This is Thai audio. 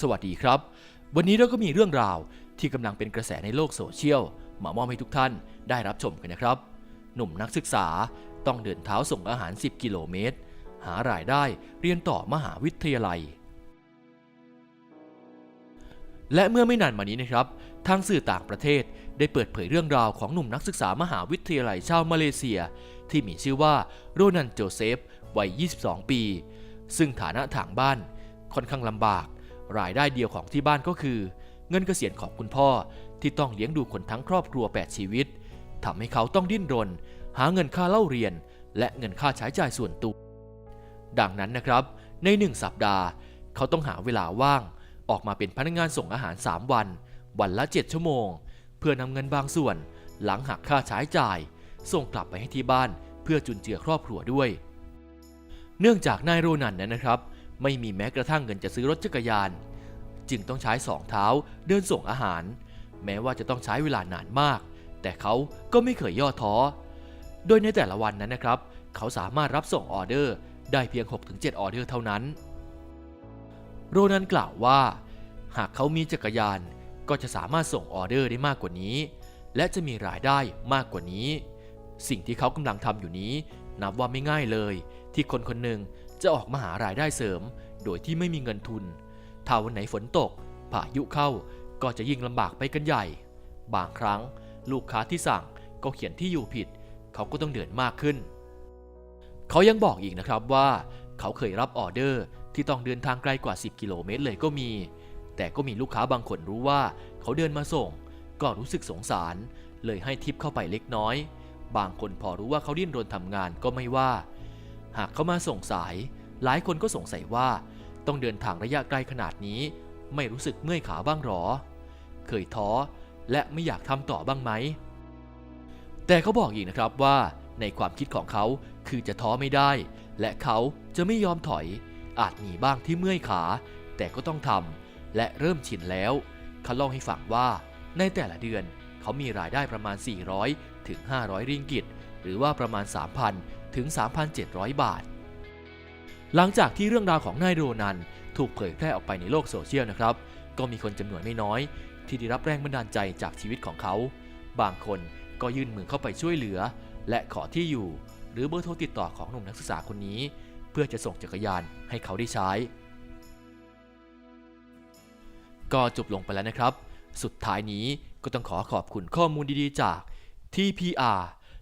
สวัสดีครับ วันนี้เราก็มีเรื่องราวที่กำลังเป็นกระแสในโลกโซเชียลมามอบให้ทุกท่านได้รับชมกันนะครับ หนุ่มนักศึกษาต้องเดินเท้าส่งอาหาร 10 กิโลเมตร หารายได้เรียนต่อมหาวิทยาลัย และเมื่อไม่นานมานี้นะครับ ทางสื่อต่างประเทศได้เปิดเผยเรื่องราวของหนุ่มนักศึกษามหาวิทยาลัยชาวมาเลเซีย ที่มีชื่อว่าโรนันโจเซฟวัย 22 ปี ซึ่งฐานะทางบ้านค่อนข้างลำบาก รายได้เดียวของที่บ้านก็คือ เงินเกษียณของคุณพ่อที่ต้องเลี้ยงดูคนทั้งครอบครัว 8 ชีวิตทำให้เขาต้องดิ้นรน หาเงินค่าเล่าเรียน และเงินค่าใช้จ่ายส่วนตัว ดังนั้นนะครับ ในหนึ่งสัปดาห์ เขาต้องหาเวลาว่าง ออกมาเป็นพนักงานส่งอาหาร 3 วัน วันละ 7 ชั่วโมง เพื่อนำเงินบางส่วน หลังหักค่าใช้จ่าย ส่งกลับไปให้ที่บ้านเพื่อจุนเจือครอบครัวด้วย เนื่องจากนายโรนันนั้นนะครับ ไม่มีแม้กระทั่งเงินจะซื้อรถจักรยาน จึงต้องใช้สองเท้าเดินส่งอาหาร แม้ว่าจะต้องใช้เวลานานมาก แต่เขาก็ไม่เคยย่อท้อ โดยในแต่ละวันนั้นนะครับ เขาสามารถรับส่งออเดอร์ได้เพียง 6-7 ออเดอร์เท่านั้น โรนันกล่าวว่า หากเขามีจักรยานก็จะสามารถส่งออเดอร์ได้มากกว่านี้ และจะมีรายได้มากกว่านี้ สิ่งที่เขากำลังทำอยู่นี้ นับว่าไม่ง่ายเลย ที่คนคนหนึ่ง จะออกมาหารายได้เสริม โดยที่ไม่มีเงินทุน ถ้าวันไหนฝนตกพายุเข้าก็จะยิ่งลำบากไปกันใหญ่ บางครั้งลูกค้าที่สั่งก็เขียนที่อยู่ผิด เขาก็ต้องเดือดมากขึ้น เขายังบอกอีกนะครับว่าเขาเคยรับออเดอร์ที่ต้องเดินทางไกลกว่า 10 กิโลเมตรเลยก็มี แต่ก็มีลูกค้าบางคนรู้ว่าเขาเดินมาส่ง ก็รู้สึกสงสาร เลยให้ทิปเข้าไปเล็กน้อย บางคนพอรู้ว่าเขาดิ้นรนทำงานก็ไม่ว่า หากเขามาส่งสาย หลายคนก็สงสัยว่า ต้องเดินทางระยะไกลขนาดนี้ ไม่รู้สึกเมื่อยขาบ้างหรอ เคยท้อและไม่อยากทำต่อบ้างไหม แต่เขาบอกอีกนะครับว่า ในความคิดของเขาคือจะท้อไม่ได้ และเขาจะไม่ยอมถอย อาจมีบ้างที่เมื่อยขา แต่ก็ต้องทำและเริ่มชินแล้วเขาเล่าให้ฟังว่า ในแต่ละเดือนเขามีรายได้ประมาณ 400 ถึง 500 ริงกิต หรือว่าประมาณ 3,000 ถึง 3,700 บาท หลังจากที่เรื่องราวของนายโรนัน ถูกเผยแพร่ออกไปในโลกโซเชียลนะครับ ก็มีคนจำนวนไม่น้อย ที่ได้รับแรงบันดาลใจจากชีวิตของเขา บางคนก็ยื่นมือเข้าไปช่วยเหลือ และขอที่อยู่ หรือเบอร์โทรติดต่อของหนุ่มนักศึกษาคนนี้ เพื่อจะส่งจักรยานให้เขาได้ใช้ ก็จบลงไปแล้วนะครับ สุดท้ายนี้ก็ต้องขอขอบคุณข้อมูลดีๆจาก TPR